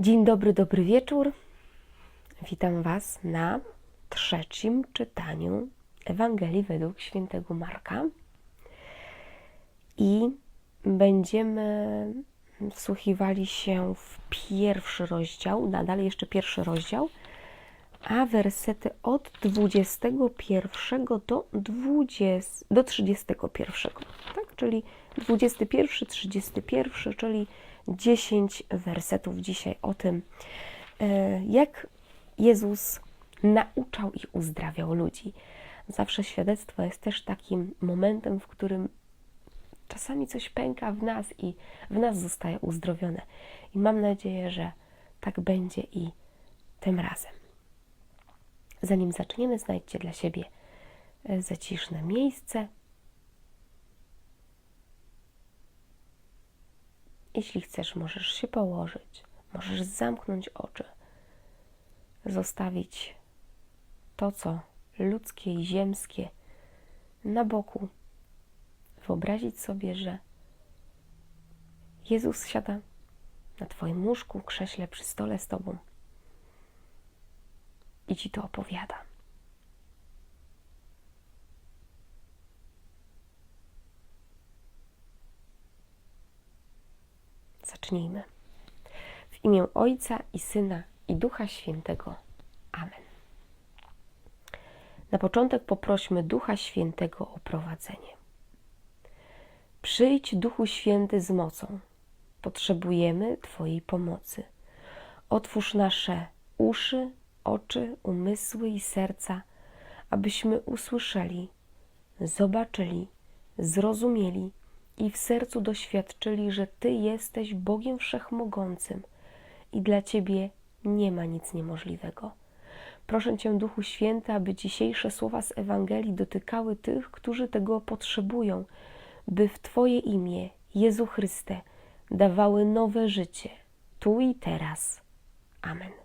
Dzień dobry, dobry wieczór. Witam Was na trzecim czytaniu Ewangelii według świętego Marka. I będziemy wsłuchiwali się w pierwszy rozdział, nadal jeszcze pierwszy rozdział, a wersety od 21 do, 20, do 31, tak? Czyli 21, 31, czyli 10 wersetów dzisiaj o tym, e, jak Jezus nauczał i uzdrawiał ludzi. Zawsze świadectwo jest też takim momentem, w którym czasami coś pęka w nas i w nas zostaje uzdrowione. I mam nadzieję, że tak będzie i tym razem. Zanim zaczniemy, znajdźcie dla siebie e, zaciszne miejsce. Jeśli chcesz, możesz się położyć, możesz zamknąć oczy, zostawić to, co ludzkie i ziemskie na boku, wyobrazić sobie, że Jezus siada na Twoim łóżku, krześle przy stole z Tobą i Ci to opowiada. Zacznijmy. W imię Ojca i Syna i Ducha Świętego. Amen. Na początek poprośmy Ducha Świętego o prowadzenie. Przyjdź, Duchu Święty, z mocą. Potrzebujemy Twojej pomocy. Otwórz nasze uszy, oczy, umysły i serca, abyśmy usłyszeli, zobaczyli, zrozumieli i w sercu doświadczyli, że Ty jesteś Bogiem Wszechmogącym i dla Ciebie nie ma nic niemożliwego. Proszę Cię, Duchu Święty, aby dzisiejsze słowa z Ewangelii dotykały tych, którzy tego potrzebują, by w Twoje imię, Jezu Chryste, dawały nowe życie, tu i teraz. Amen.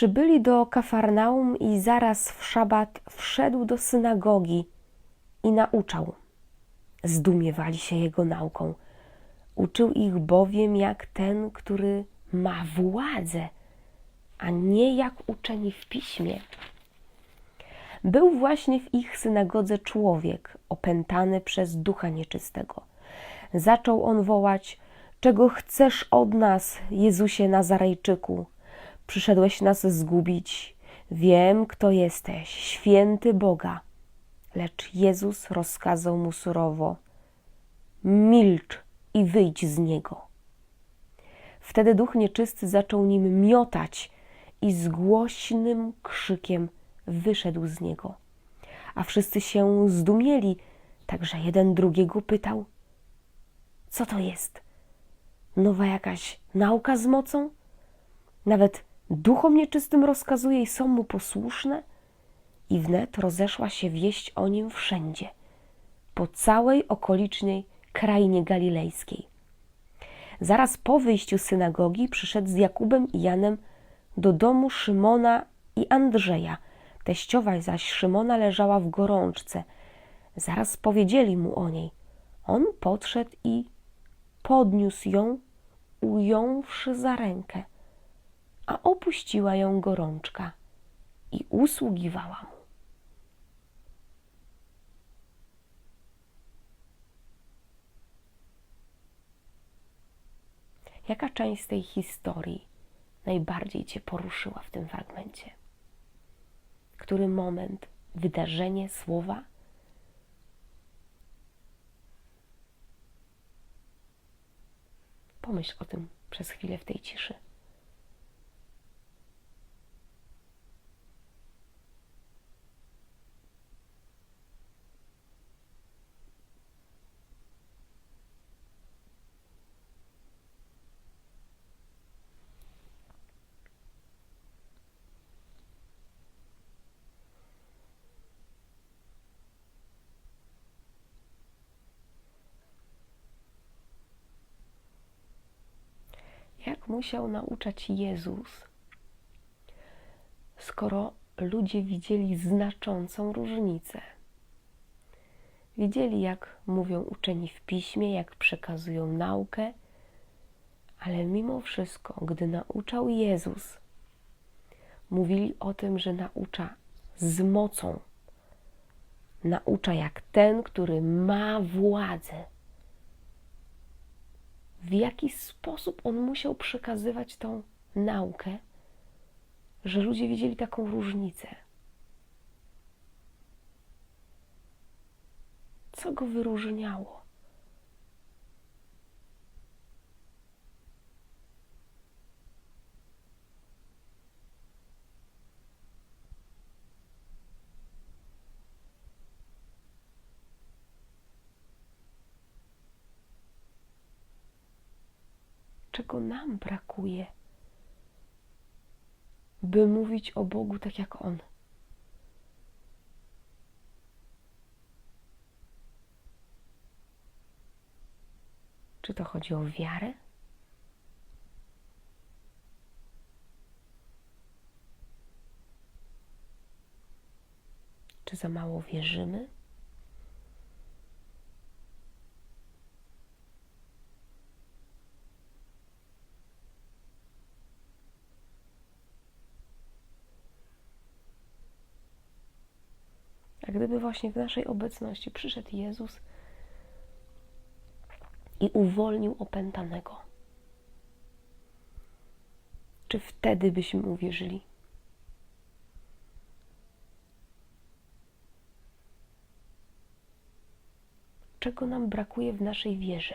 Przybyli do Kafarnaum i zaraz w szabat wszedł do synagogi i nauczał. Zdumiewali się jego nauką. Uczył ich bowiem jak ten, który ma władzę, a nie jak uczeni w piśmie. Był właśnie w ich synagodze człowiek opętany przez ducha nieczystego. Zaczął on wołać: Czego chcesz od nas, Jezusie Nazarejczyku? Przyszedłeś nas zgubić. Wiem, kto jesteś, święty Boga. Lecz Jezus rozkazał mu surowo: Milcz i wyjdź z niego. Wtedy duch nieczysty zaczął nim miotać i z głośnym krzykiem wyszedł z niego. A wszyscy się zdumieli, także jeden drugiego pytał: Co to jest? Nowa jakaś nauka z mocą? Nawet duchom nieczystym rozkazuje i są mu posłuszne? I wnet rozeszła się wieść o nim wszędzie, po całej okolicznej krainie galilejskiej. Zaraz po wyjściu z synagogi przyszedł z Jakubem i Janem do domu Szymona i Andrzeja. Teściowa zaś Szymona leżała w gorączce. Zaraz powiedzieli mu o niej. On podszedł i podniósł ją, ująwszy za rękę, a opuściła ją gorączka i usługiwała mu. Jaka część tej historii najbardziej Cię poruszyła w tym fragmencie? Który moment, wydarzenie, słowa? Pomyśl o tym przez chwilę w tej ciszy. Jak musiał nauczać Jezus, skoro ludzie widzieli znaczącą różnicę? Widzieli, jak mówią uczeni w piśmie, jak przekazują naukę, ale mimo wszystko, gdy nauczał Jezus, mówili o tym, że naucza z mocą. Naucza jak ten, który ma władzę. W jaki sposób on musiał przekazywać tą naukę, że ludzie widzieli taką różnicę. Co go wyróżniało? Czego nam brakuje, by mówić o Bogu tak jak On? Czy to chodzi o wiarę? Czy za mało wierzymy? Gdyby właśnie w naszej obecności przyszedł Jezus i uwolnił opętanego, czy wtedy byśmy uwierzyli? Czego nam brakuje w naszej wierze?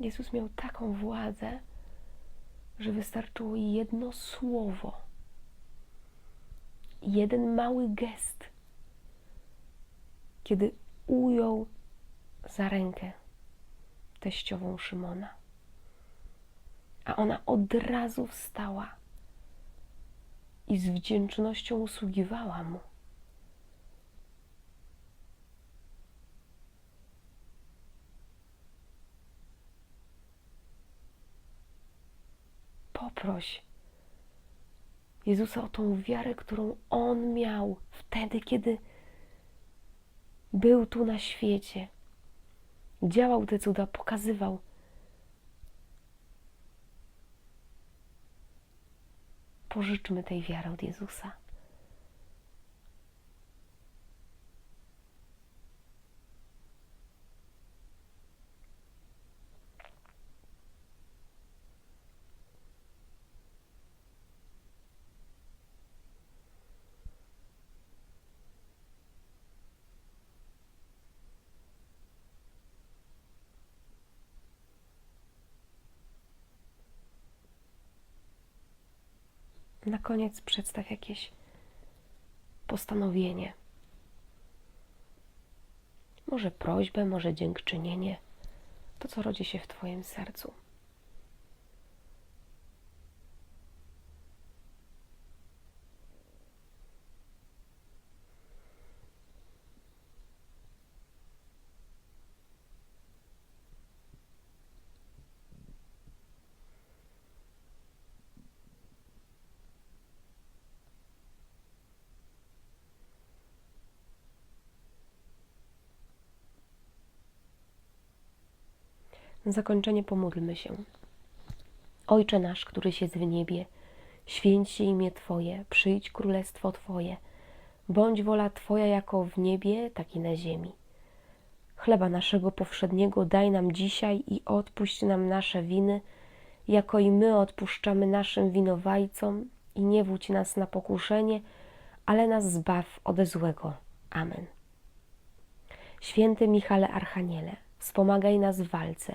Jezus miał taką władzę, że wystarczyło jedno słowo, jeden mały gest, kiedy ujął za rękę teściową Szymona. A ona od razu wstała i z wdzięcznością usługiwała mu. Poproś Jezusa o tą wiarę, którą On miał wtedy, kiedy był tu na świecie. Działał te cuda, pokazywał. Pożyczmy tej wiary od Jezusa. Na koniec przedstaw jakieś postanowienie. Może prośbę, może dziękczynienie. To, co rodzi się w Twoim sercu. Zakończenie pomódlmy się. Ojcze nasz, któryś jest w niebie, święć się imię Twoje, przyjdź królestwo Twoje, bądź wola Twoja jako w niebie, tak i na ziemi. Chleba naszego powszedniego daj nam dzisiaj i odpuść nam nasze winy, jako i my odpuszczamy naszym winowajcom i nie wódź nas na pokuszenie, ale nas zbaw ode złego. Amen. Święty Michale Archaniele, wspomagaj nas w walce,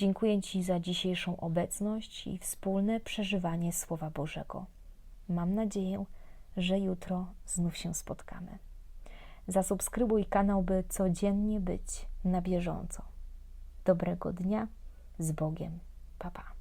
Dziękuję Ci za dzisiejszą obecność i wspólne przeżywanie Słowa Bożego. Mam nadzieję, że jutro znów się spotkamy. Zasubskrybuj kanał, by codziennie być na bieżąco. Dobrego dnia z Bogiem. Pa, pa.